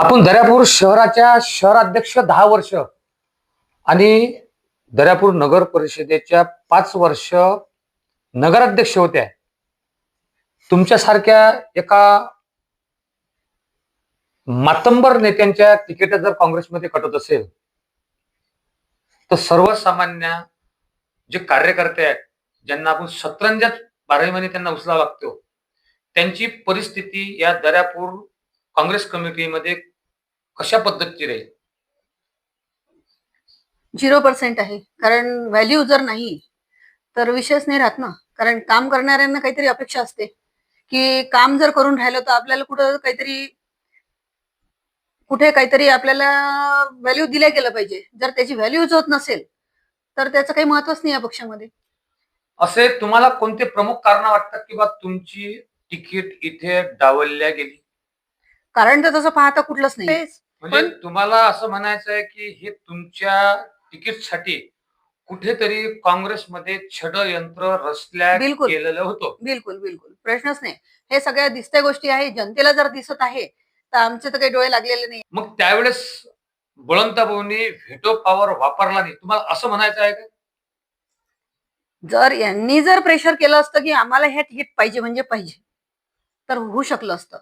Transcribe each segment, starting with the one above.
आपण दर्यापूर शहराच्या शहराध्यक्ष दहा वर्ष आणि दर्यापूर नगर परिषदेच्या पाच वर्ष नगराध्यक्ष होत्या तुमच्यासारख्या एका मातंबर नेत्यांच्या तिकीट जर काँग्रेसमध्ये कटत असेल तर सर्वसामान्य जे कार्यकर्ते आहेत ज्यांना आपण सतरंजात बारावी महिने त्यांना उचलावा लागतो त्यांची परिस्थिती या दर्यापूर काँग्रेस कमिटीमध्ये कशा पद्धतीची राहील झिरो पर्सेंट आहे. कारण व्हॅल्यू जर नाही तर विषयच नाही राहत ना. कारण काम करणाऱ्यांना काहीतरी अपेक्षा असते. की काम जर करून राहिलं तर आपल्याला कुठं काहीतरी कुठे काहीतरी आपल्याला व्हॅल्यू दिल्या गेलं पाहिजे. जर त्याची व्हॅल्यूच होत नसेल तर त्याचं काही महत्वच नाही या पक्षामध्ये. असे तुम्हाला कोणते प्रमुख कारण वाटतात की बा तुमची तिकीट इथे डावलल्या गेली? कारण तर तसं पाहता कुठलंच नाही. म्हणजे पण- तुम्हाला असं म्हणायचं आहे की हे तुमच्या तिकीटसाठी कुठेतरी काँग्रेसमध्ये षडयंत्र रचल्या बिलकुल. केलेलं होतं. बिलकुल बिलकुल. प्रश्नच नाही. हे सगळ्या दिसत्या गोष्टी आहे जनतेला जर दिसत आहे तर आमचे तर काही डोळे लागलेले नाही. मग त्यावेळेस बळवंत भाऊनी व्हेटो पॉवर वापरला नाही. तुम्हाला असं म्हणायचं आहे का? जर यांनी जर प्रेशर केलं असतं की आम्हाला हे तिकीट पाहिजे म्हणजे पाहिजे तर होऊ शकलं असतं.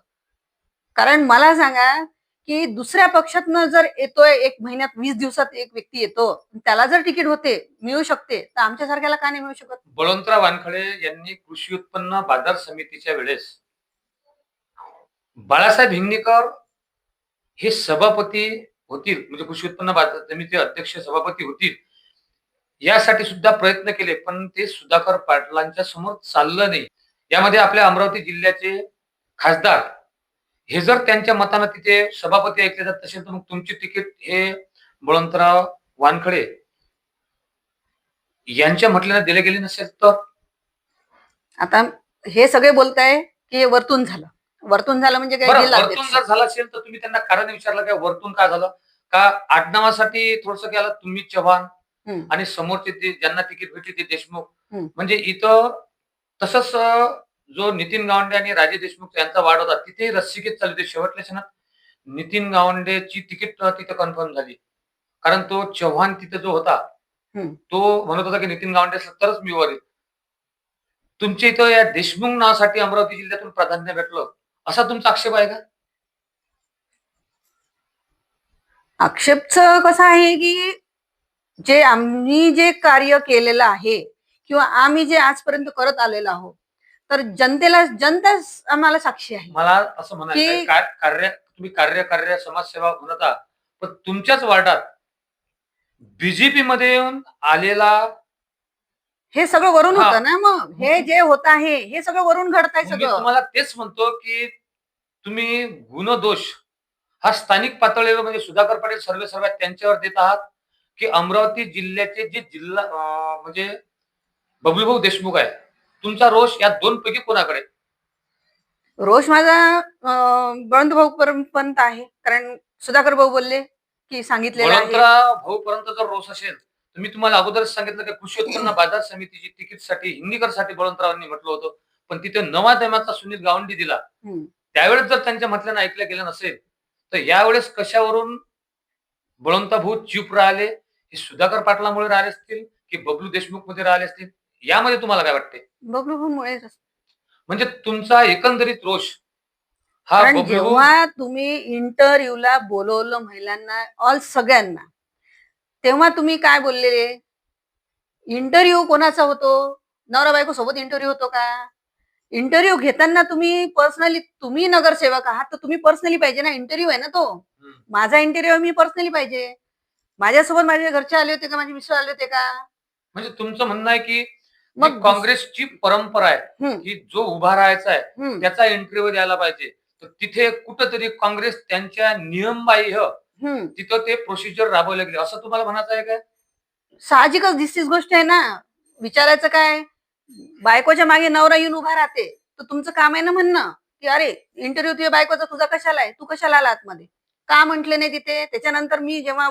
कारण मला सांगा की दुसऱ्या पक्षातनं जर येतोय एक महिन्यात वीस दिवसात एक व्यक्ती येतो त्याला जर तिकीट होते मिळू शकते तर आमच्यासारख्याला का नाही मिळू शकत? बळवंतराव वानखडे यांनी कृषी उत्पन्न बाजार समितीच्या वेळेस बाळासाहेब हिंगणेकर हे सभापती होतील म्हणजे कृषी उत्पन्न बाजार समिती अध्यक्ष सभापती होतील यासाठी सुद्धा प्रयत्न केले पण ते सुधाकर पाटलांच्या समोर चाललं नाही. यामध्ये आपल्या अमरावती जिल्ह्याचे खासदार हे जर त्यांच्या मतानं तिथे सभापती ऐकले जात असेल तर मग तुमची तिकीट हे बळवंतराव वानखडे यांच्या म्हटल्यानं दिले गेले नसेल तर आता हे सगळे बोलताय की वरतून झालं वरतून झालं म्हणजे काय वरतून. जर झालं असेल तर तुम्ही त्यांना कारण विचारलं काय वरतून का झालं का आडनावासाठी थोडस केलं तुम्ही चव्हाण. आणि समोरचे ज्यांना तिकीट भेटली ते देशमुख. म्हणजे इथं तसंच जो नितीन गावंडे आणि राजे देशमुख यांचा वाढ होता तिथे रस्सिकेत चालू होते शेवटच्या क्षणात नितीन गावंडेची तिकीट तिथे कन्फर्म झाली कारण तो चव्हाण तिथे जो होता. तो म्हणत होता की नितीन गावंडे तरच मी वर. तुमच्या इथं या देशमुख नावासाठी अमरावती जिल्ह्यातून प्राधान्य भेटलं असा तुमचा आक्षेप आहे का आक्षेपचं कसं आहे की जे आम्ही जे कार्य केलेलं आहे किंवा आम्ही जे आजपर्यंत करत आलेलो आहोत तर जनतेला जनताच आम्हाला साक्षी आहे. मला असं म्हणायचं की- काय कार्य तुम्ही कार्य कार्य समाजसेवा म्हणत पण तुमच्याच वार्डात बीजेपी मध्ये येऊन आलेला हे सगळं वरून हा. होतं ना मग? हे जे होत आहे हे सगळं वरून घडत आहे मी सगळं. तुम्हाला तेच म्हणतो की तुम्ही गुणदोष हा स्थानिक पातळीवर म्हणजे सुधाकर पाटील सर्वे सर्वात त्यांच्यावर देत आहात की अमरावती जिल्ह्याचे जे जिल्हा अं, म्हणजे बबलूभाऊ देशमुख आहे तुमचा रोष या दोन पैकी कोणाकडे? रोष माझा अं, बळवंत भाऊ पर्यंत आहे. कारण सुधाकर भाऊ बोलले की बळवंतराव भाऊ पर्यंत जर रोष असेल तर मी तुम्हाला अगोदरच सांगितलं की कृषी उत्पन्न बाजार समितीची तिकीटसाठी हिंगणीकरसाठी बळवंतरावांनी म्हटलं होतं. पण तिथे नवा दैमाचा सुनील गावंडी दिला. त्यावेळेस जर त्यांच्या म्हटल्यानं ऐकलं गेलं नसेल तर यावेळेस कशावरून बळवंत भाऊ चूप राहिले? हे सुधाकर पाटलामुळे राहिले असतील की बबलू देशमुखमध्ये राहिले असतील? यामध्ये तुम्हाला काय वाटते? म्हणजे तुमचा एकंदरीत रोष हा कारण बबलू जेव्हा तुम्ही इंटरव्ह्यूला बोलवलं महिलांना ऑल सगळ्यांना तेव्हा तुम्ही काय बोललेले? इंटरव्ह्यू कोणाचा होतो? नवरा बायको सोबत इंटरव्ह्यू होतो का? इंटरव्ह्यू घेताना तुम्ही पर्सनली तुम्ही नगरसेवक आहात तर तुम्ही पर्सनली पाहिजे ना इंटरव्ह्यू आहे ना तो. हम्म. माझा इंटरव्ह्यू मी पर्सनली पाहिजे. माझ्यासोबत माझे घरचे आले होते का? माझे मिस्टर आले होते का? म्हणजे तुमचं म्हणणं आहे की मग काँग्रेसची परंपरा आहे की जो उभा राहायचा आहे त्याचा इंटरव्ह्यू द्यायला पाहिजे. तर तिथे कुठंतरी काँग्रेस त्यांच्या नियमबाह्य. तिथं ते प्रोसिजर राबवले गेले. असं तुम्हाला म्हणायचं आहे काय? साहजिकच दिसतीच गोष्ट आहे ना. विचारायचं काय? बायकोच्या मागे नवरा येऊन उभा राहते. तर तुमचं काम आहे ना म्हणणं की अरे इंटरव्ह्यू तुझ्या बायकोचा तुझा कशाला आहे? तू कशाला आला आतमध्ये? का म्हंटले नाही तिथे? त्याच्यानंतर मी जेव्हा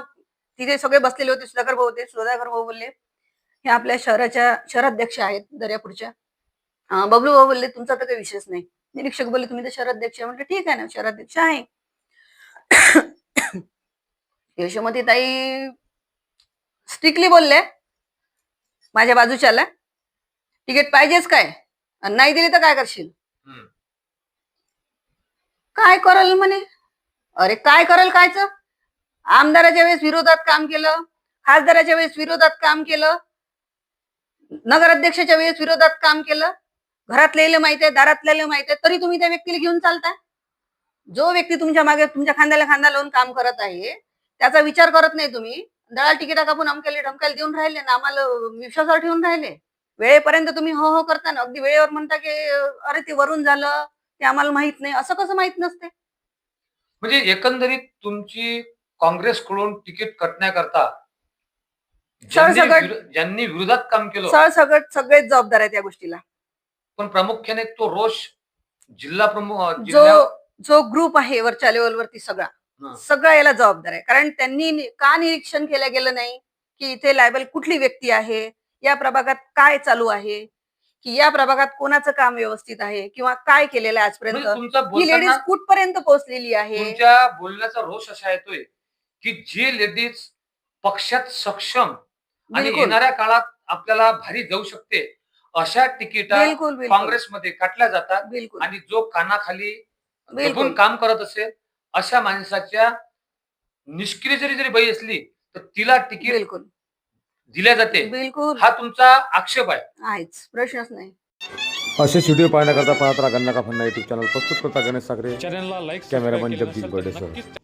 तिथे सगळे बसलेले होते सुधाकर भाऊ होते सुधाकर भाऊ बोलले हे आपल्या शहराच्या शहराध्यक्ष आहेत दर्यापूरच्या. बबलू भाऊ बोलले तुमचा तर काही विषयच नाही. निरीक्षक बोलले तुम्ही तर शहराध्यक्ष म्हटलं ठीक आहे ना शहराध्यक्ष आहे. यशोमती ताई स्ट्रिक्टली बोलले माझ्या बाजूच्याला. तिकीट पाहिजेच काय? नाही दिली तर काय करशील. काय करल म्हणे? अरे काय करल कायच? आमदाराच्या वेळेस विरोधात काम केलं खासदाराच्या वेळेस विरोधात काम केलं नगराध्यक्षाच्या वेळेस विरोधात काम केलं. घरातलेले माहीत आहे दारातलेले माहीत आहे तरी तुम्ही त्या व्यक्तीला घेऊन चालताय. जो व्यक्ती तुमच्या मागे तुमच्या खांद्याला खांदा लावून काम करत आहे त्याचा विचार करत नाही तुम्ही. दळा तिकिटा कापून अमक्याला ढमक्याला देऊन राहिले ना आम्हाला विश्वासावर ठेवून राहिले. वेळेपर्यंत तुम्ही हो हो करता ना. अगदी वेळेवर म्हणता की अरे ते वरून झालं ते आम्हाला माहीत नाही. असं कसं माहीत नसते? म्हणजे एकंदरीत तुमची काँग्रेसकडून तिकीट कटण्याकरता ज्यांनी सरसकट- विरो- ज्यांनी विरोधात काम केलं. सळ सगळं सगळेच जबाबदार आहेत या गोष्टीला. पण प्रामुख्याने तो रोष जिल्हा प्रमुख अं, जो जिल्हा जो ग्रुप आहे वरच्या लेवलवरती सगळा. सगळा याला जबाबदार आहे. कारण त्यांनी नि- का निरीक्षण केलं गेलं नाही? की इथे लायबल कुठली व्यक्ती आहे? या प्रभागात काय चालू आहे? की या प्रभागात कोणाचं काम व्यवस्थित आहे? किंवा काय केलेलं आहे म्हणजे आजपर्यंत तुमचा ही लेडीज बोलताना कुठपर्यंत पोहोचलेली आहे? तुमच्या बोलण्याचा रोष असा येतोय की जे लेडीज पक्षात सक्षम आणि येणाऱ्या काळात आपल्याला भारी जाऊ शकते. अशा तिकिटा काँग्रेसमध्ये काटल्या जातात बिलकुल. आणि जो कानाखाली. दबून काम करत असेल अशा माणसाच्या निष्क्रिय जरी जरी बाई असली तर तिला तिकीट बिलकुल. दिल्या जाते. बिलकुल. हा तुमचा आक्षेप आहे. प्रश्नच नाही. असेच व्हिडिओ पाहण्याकरता पाहत राहा गन्ना का फन्ना युट्यूब चॅनल प्रस्तुत करता गणेश साखरे चॅनलला लाईक कॅमेरामन जगदीश बर्डेसह. नक्कीच